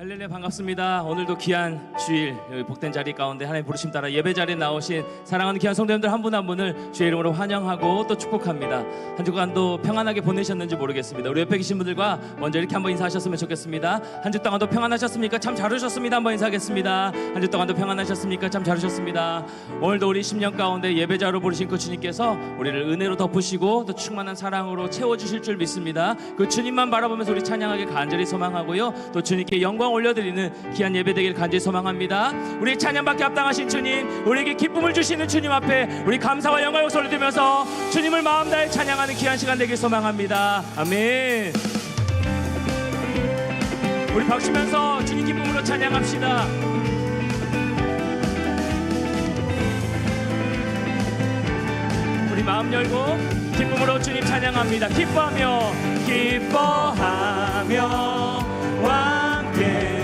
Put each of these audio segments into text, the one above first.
할렐루야 반갑습니다. 오늘도 귀한 주일 여기 복된 자리 가운데 하나님 부르심 따라 예배 자리에 나오신 사랑하는 귀한 성도님들 한 분 한 분을 주의 이름으로 환영하고 또 축복합니다. 한 주간도 평안하게 보내셨는지 모르겠습니다. 우리 옆에 계신 분들과 먼저 이렇게 한번 인사하셨으면 좋겠습니다. 한 주 동안도 평안하셨습니까? 참 잘 오셨습니다. 한번 인사하겠습니다. 한 주 동안도 평안하셨습니까? 참 잘 오셨습니다. 오늘도 우리 10년 가운데 예배자로 부르신 그 주님께서 우리를 은혜로 덮으시고 또 충만한 사랑으로 채워주실 줄 믿습니다. 그 주님만 바라보면서 우리 찬양하게 간절히 소망하고요. 또 주님께 영광 올려드리는 귀한 예배 되길 간절히 소망합니다. 우리 찬양받게 합당하신 주님, 우리에게 기쁨을 주시는 주님 앞에 우리 감사와 영광을 올려드리면서 주님을 마음 다해 찬양하는 귀한 시간 되길 소망합니다. 아멘. 우리 박수면서 주님 기쁨으로 찬양합시다. 마음 열고 기쁨으로 주님 찬양합니다. 기뻐하며 기뻐하며 와 함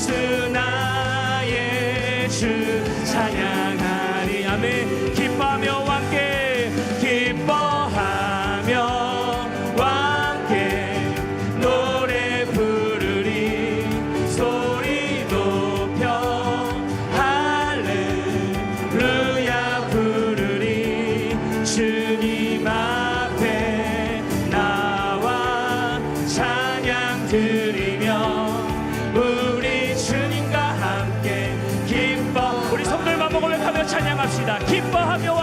예수 나의 주 찬양하리. 아멘. 기뻐하며 함께 기뻐하며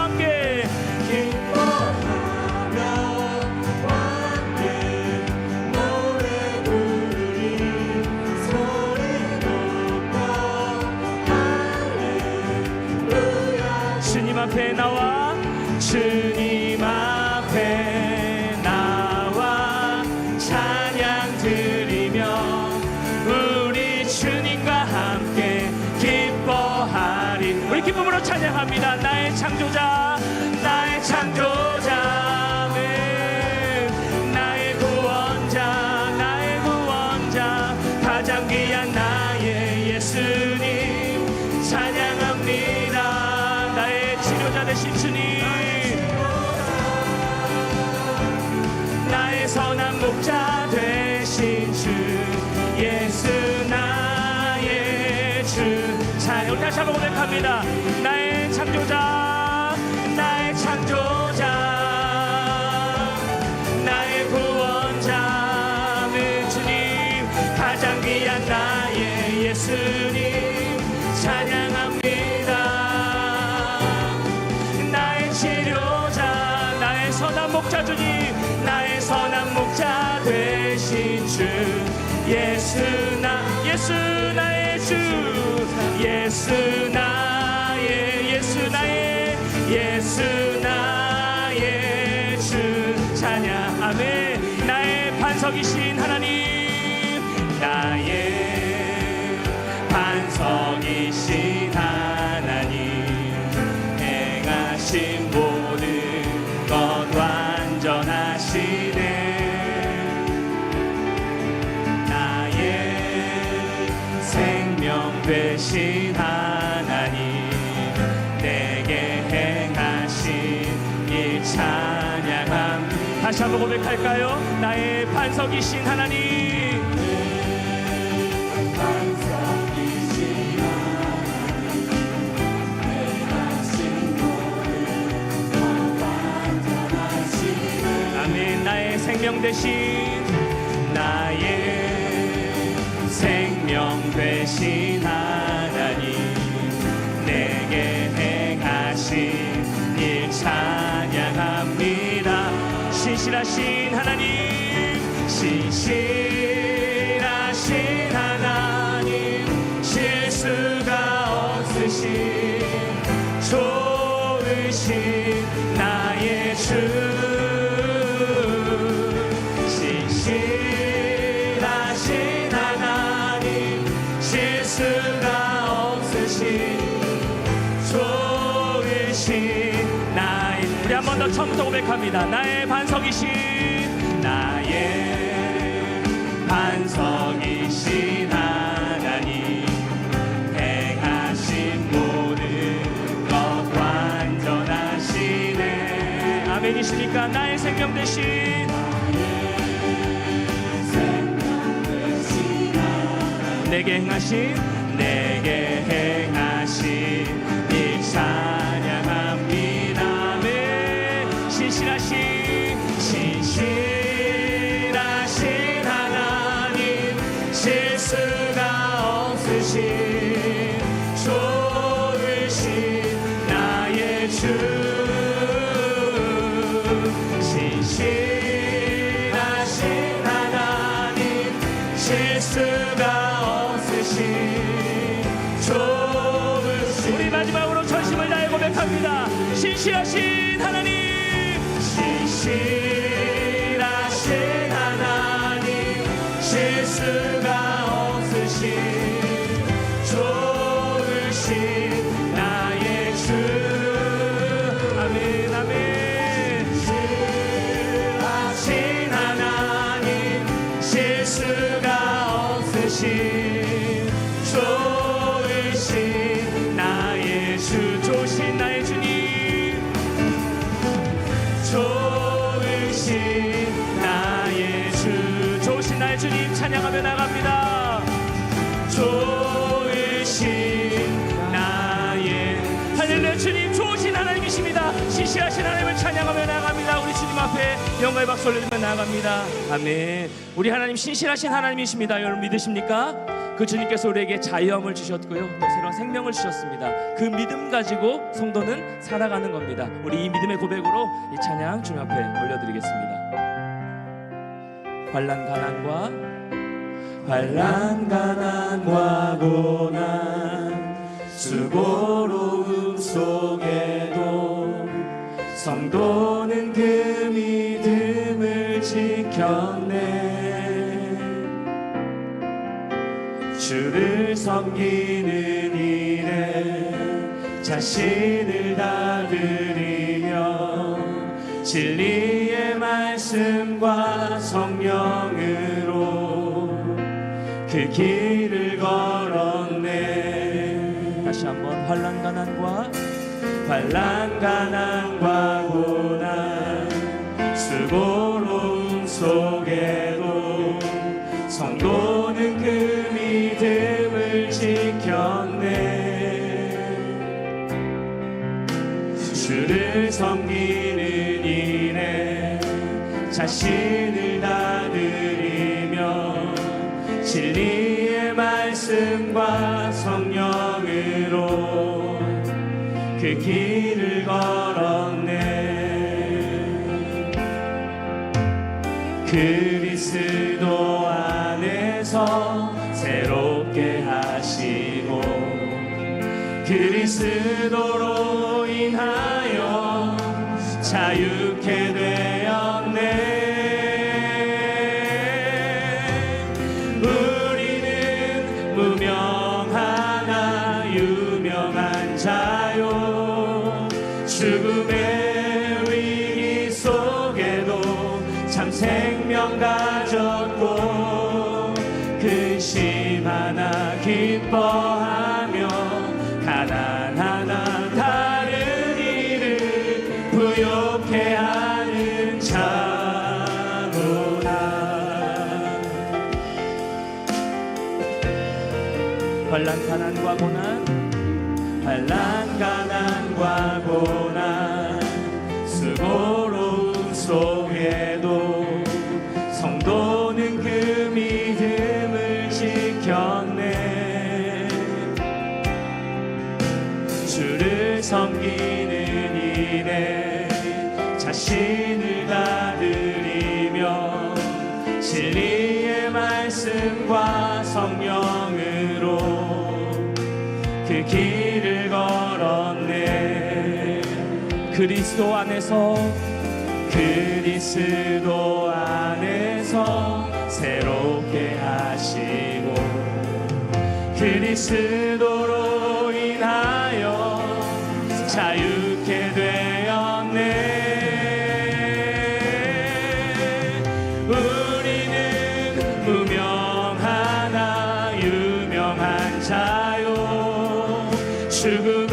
고백합니다. 나의 창조자 나의 창조자 나의 구원자 내 주님 가장 귀한 나의 예수님 찬양합니다. 예수 나 예수 나의 주 예수 나 다시 한번 고백할까요? 나의 반석이신 하나님. 아멘. 나의 생명 대신 나의 생명 대신 하나님. 내게 신실하신 하나님 실수가 없으신 좋으신 나의 주. 우리 한 번 더 처음부터 고백합니다. 나의 반석이신 나의 반석이신 하나님 행하신 모든 것 완전하시네. 아멘이십니까? 나의 생명 대신. 내게 행하신. 내게 행하신 신실 좋으신 나의 주님 찬양하며 나갑니다. 좋으신 나의 할렐루야 주님 좋으신 하나님이십니다. 시시하신 하나님을 찬양하며 나갑니다. 우리 주님 앞에 영광의 박수 올리며 나갑니다. 아멘. 우리 하나님 신실하신 하나님이십니다. 여러분 믿으십니까? 그 주님께서 우리에게 자유함을 주셨고요. 또 새로운 생명을 주셨습니다. 그 믿음 가지고 성도는 살아가는 겁니다. 우리 이 믿음의 고백으로 이 찬양 주님 앞에 올려드리겠습니다 환란 가난과 환란 가난과 고난 수고로움 속에도 성도는 그 믿음을 지켰네. 주를 섬기는 일에 자신을 다 드리며 진리의 말씀과 환란 가난과 고난 수고로움 속에도 성도는 그 믿음을 지켰네. 주를 섬기는 일에 자신 그리스도 안에서 새롭게 하시고 그리스도로 인하여 자유 기뻐하며 가난 하나 다른 일을 부욕해 하는 자로다. 환란 가난과 고난 환란 가난과 고난 섬기는 일에 자신을 다 드리며 진리의 말씀과 성령으로 그 길을 걸었네. 그리스도 안에서 그리스도 안에서 새롭게 하시고 그리스도로 우리는 무명하나 유명한 자요. 죽음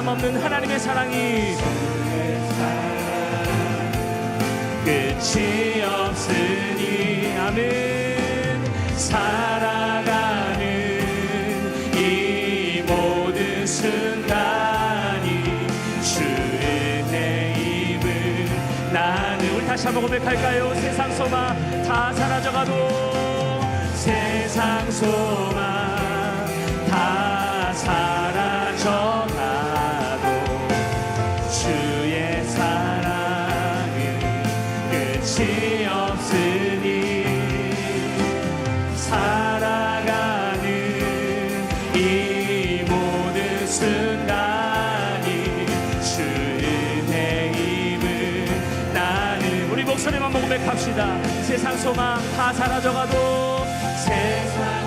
변함없는 하나님의 사랑이 끝이 없으니 아멘 살아가는 이 모든 순간이 주의 내 힘을 나는 우리 다시 한번 고백할까요? 세상 소망 다 사라져가도 세상 소망 다 사라져 끝이 없으니 살아가는 이 모든 순간이 주의 내 힘을 나는 우리 목소리만 보고 맥합시다. 세상 소망 다 사라져가도 세상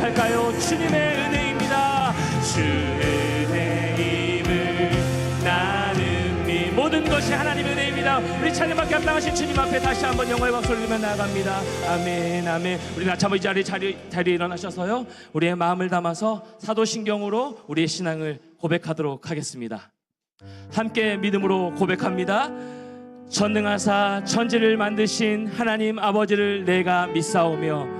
마지막으로 백할까요? 주님의 은혜입니다. 주의 내 힘을 나는 믿 모든 것이 하나님의 은혜입니다. 우리 찬양받게 합당하신 주님 앞에 다시 한번 영광의 박수를 들며 나아갑니다. 아멘 아멘. 우리 나참 이 자리 자리 자리에 일어나셔서요 우리의 마음을 담아서 사도신경으로 우리의 신앙을 고백하도록 하겠습니다. 함께 믿음으로 고백합니다. 전능하사 천지를 만드신 하나님 아버지를 내가 믿사오며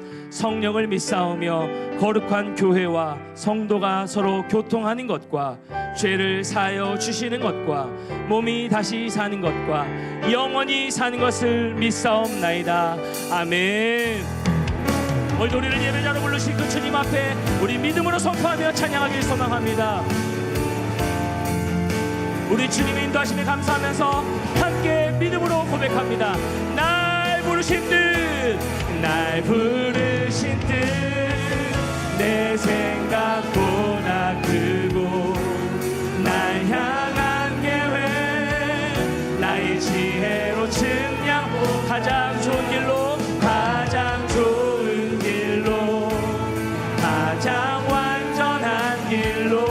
성령을 믿사오며 거룩한 교회와 성도가 서로 교통하는 것과 죄를 사하여 주시는 것과 몸이 다시 사는 것과 영원히 사는 것을 믿사옵나이다. 아멘. 오늘도 우리를 예배자로 부르신 그 주님 앞에 우리 믿음으로 선포하며 찬양하길 소망합니다. 우리 주님의 인도하심에 감사하면서 함께 믿음으로 고백합니다. 날 부르신 뜻, 날 부르신 뜻, 내 생각보다 크고 날 향한 계획, 나의 지혜로 측량 가장 좋은 길로 가장 좋은 길로 가장 완전한 길로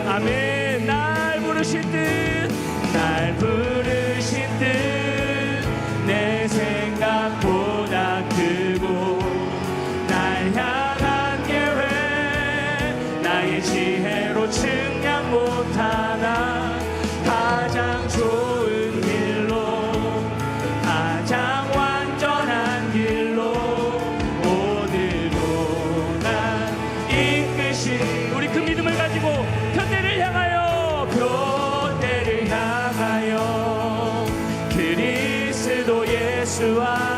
예수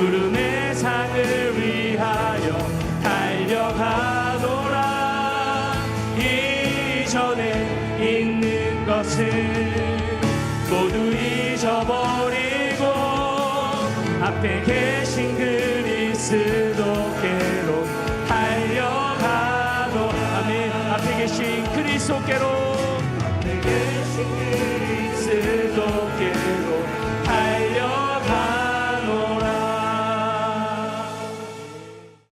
부름의 상을 위하여 달려가노라. 이전에 있는 것을 모두 잊어버리고 앞에 계신 그리스도께로 달려가도 아멘. 앞에 계신 그리스도께로